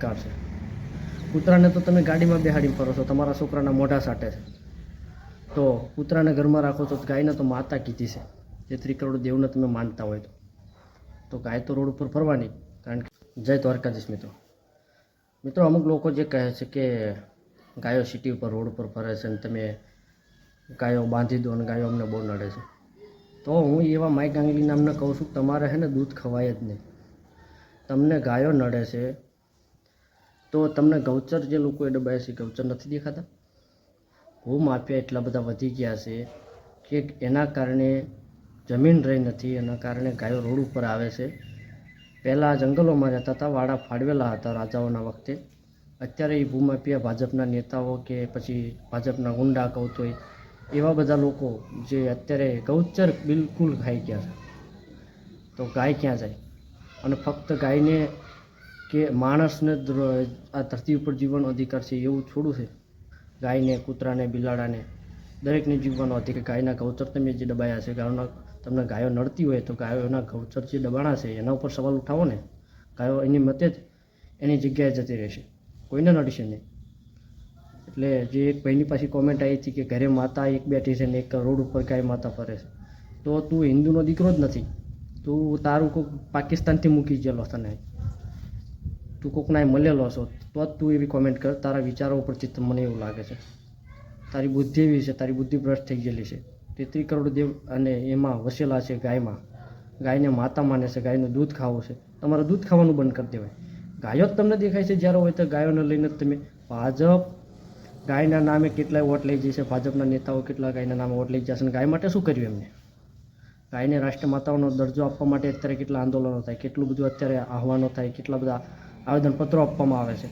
Car છે. કૂતરાને તો તમે ગાડીમાં બેહાડીને ફરો છો, તમારા છોકરાના મોઢા સાટે છે. તો કૂતરાને ઘરમાં રાખો તો ગાયને તો માતા કીધી છે. જે ત્રિકરોડ દેવને તમે માનતા હોય તો. તો ગાય તો રોડ ઉપર ફરવાની, કારણ કે જય દ્વારકાધીશ મિત્રો. મિત્રો, અમુક લોકો જે કહે છે કે ગાયો સિટી ઉપર રોડ ઉપર ફરે છે અને તમે ગાયો બાંધી દો અને ગાયો અમને બહુ નડે છે. તો હું એવા માઇક ગાંગલી નામને કહું છું તમારે છે ને દૂધ ખવાય જ નહીં. તમને ગાયો નડે છે તો તમને ગૌચર જે લોકોએ દબાયા છે ગૌચર નથી દેખાતા? ભૂ માફિયા એટલા બધા વધી ગયા છે કે એના કારણે જમીન રહી નથી, એના કારણે ગાયો રોડ ઉપર આવે છે. પહેલાં જંગલોમાં રહેતા હતા, વાડા ફાળવેલા હતા રાજાઓના વખતે. અત્યારે એ ભૂમાફિયા ભાજપના નેતાઓ કે પછી ભાજપના ગુંડા કૌતોય તોય એવા બધા લોકો જે અત્યારે ગૌચર બિલકુલ ખાઈ ગયા છે. તો ગાય ક્યાં જાય? અને ફક્ત ગાયને કે માણસને આ ધરતી ઉપર જીવવાનો અધિકાર છે એવું થોડું છે. ગાયને, કૂતરાને, બિલાડાને, દરેકને જીવવાનો અધિકાર. ગાયના ગૌચર તમે જે દબાયા છે, ગાયોના તમને ગાયો નડતી હોય તો ગાયોના ગૌચર જે દબાણા છે, એના ઉપર સવાલ ઉઠાવો ને. ગાયો એની મતે જ એની જગ્યાએ જતી રહેશે. કોઈને નડશે નહીં. એટલે જે એક ભાઈની પાછી કોમેન્ટ આવી હતી કે ઘરે માતા એક બેઠી છે ને એક રોડ ઉપર ગાય માતા ફરે છે. તો તું હિન્દુનો દીકરો જ નથી. તું તારું કોઈ પાકિસ્તાનથી મૂકી ગયેલો તને તું કોકના મળેલો છો તો જ તું એવી કોમેન્ટ કર, તારા વિચારો ઉપરથી મને એવું લાગે છે. તારી બુદ્ધિ એવી છે, તારી બુદ્ધિ ભ્રષ્ટ થઈ ગયેલી છે. તેત્રી કરોડ દેવ અને એમાં વસેલા છે ગાયમાં. ગાયને માતા માને છે, ગાયનું દૂધ ખાવું છે. તમારે દૂધ ખાવાનું બંધ કરી દેવાય. ગાયો જ તમને દેખાય છે, જ્યારે હોય તો ગાયોને લઈને તમે ભાજપ ગાયના નામે કેટલાય વોટ લઈ જશે, ભાજપના નેતાઓ કેટલા ગાયના નામે વોટ લઈ જશે અને ગાય માટે શું કર્યું એમને? ગાયને રાષ્ટ્ર માતાઓનો દરજ્જો આપવા માટે અત્યારે કેટલા આંદોલનો થાય, કેટલું બધું અત્યારે આહવાનો થાય, કેટલા બધા આવેદનપત્રો આપવામાં આવે છે.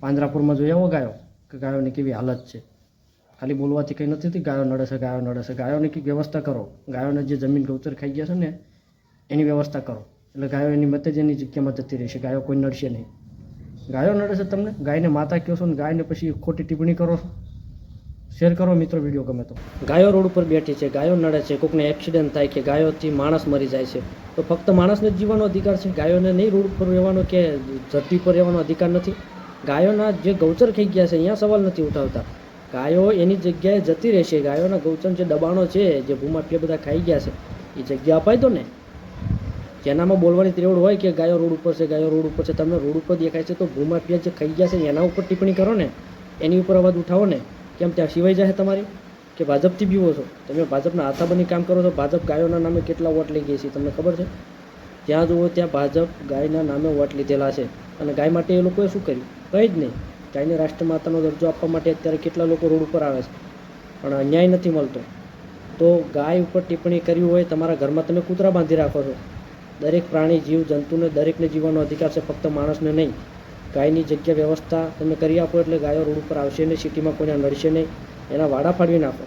પાંજરાપુરમાં જોઈએ એવો ગાયો કે ગાયોની કેવી હાલત છે. ખાલી બોલવાથી કંઈ નથી થતી ગાયો નડે છે, ગાયો નડે છે. ગાયોની કંઈક વ્યવસ્થા કરો. ગાયોને જે જમીન ગૌચર ખાઈ ગયા છે ને, એની વ્યવસ્થા કરો. એટલે ગાયો એની મતે જ એની જગ્યામાં જતી રહેશે ગાયો કોઈ નડશે નહીં. ગાયો નડે છે તમને? ગાયને માતા કહો છો ને, ગાયને પછી ખોટી ટિપ્પણી કરો છો? શેર કરો મિત્રો વીડિયો ગમે તો. ગાયો રોડ ઉપર બેઠી છે, ગાયો નડે છે, કોકને એક્સિડન્ટ થાય કે ગાયોથી માણસ મરી જાય છે. તો ફક્ત માણસને જ જીવવાનો અધિકાર છે? ગાયોને નહીં રોડ ઉપર રહેવાનો કે ધરતી પર રહેવાનો અધિકાર નથી? ગાયોના જે ગૌચર થઈ ગયા છે, અહીંયા સવાલ નથી ઉઠાવતા. ગાયો એની જગ્યાએ જતી રહેશે, ગાયોના ગૌચર જે દબાણો છે, જે ભૂમાફિયા બધા ખાઈ ગયા છે, એ જગ્યા અપાઈ દો ને? જેનામાં બોલવાની ત્રેવડ હોય કે ગાયો રોડ ઉપર છે, ગાયો રોડ ઉપર છે, તમને રોડ ઉપર દેખાય છે તો ભૂમાફિયા જે ખાઈ ગયા છે, એના ઉપર ટિપ્પણી કરો ને? એની ઉપર અવાજ ઉઠાવો ને? કેમ ત્યાં સિવાય જાહે તમારી? કે ભાજપથી બીવો છો? તમે ભાજપના હાથા બની કામ કરો છો? ભાજપ ગાયોના નામે કેટલા વોટ લઈ ગઈ છે? તમને ખબર છે? જ્યાં જુઓ ત્યાં ભાજપ ગાયના નામે વોટ લીધેલા છે. અને ગાય માટે એ લોકોએ શું કર્યું? કંઈ જ નહીં. ગાયને રાષ્ટ્રમાતાનો દરજ્જો આપવા માટે અત્યારે કેટલા લોકો રોડ ઉપર આવે છે. પણ અન્યાય નથી મળતો. તો ગાય ઉપર ટિપ્પણી કરવી હોય, તમારા ઘરમાં તમે કૂતરા બાંધી રાખો છો? દરેક પ્રાણી જીવ, જંતુને દરેકને જીવવાનો અધિકાર છે, ફક્ત માણસને નહીં. ગાયની જગ્યા વ્યવસ્થા તમે કરી આપો એટલે ગાયો રોડ ઉપર આવશે નહીં, સિટીમાં કોઈને નડશે નહીં. એના વાડા ફાડવી નાખો.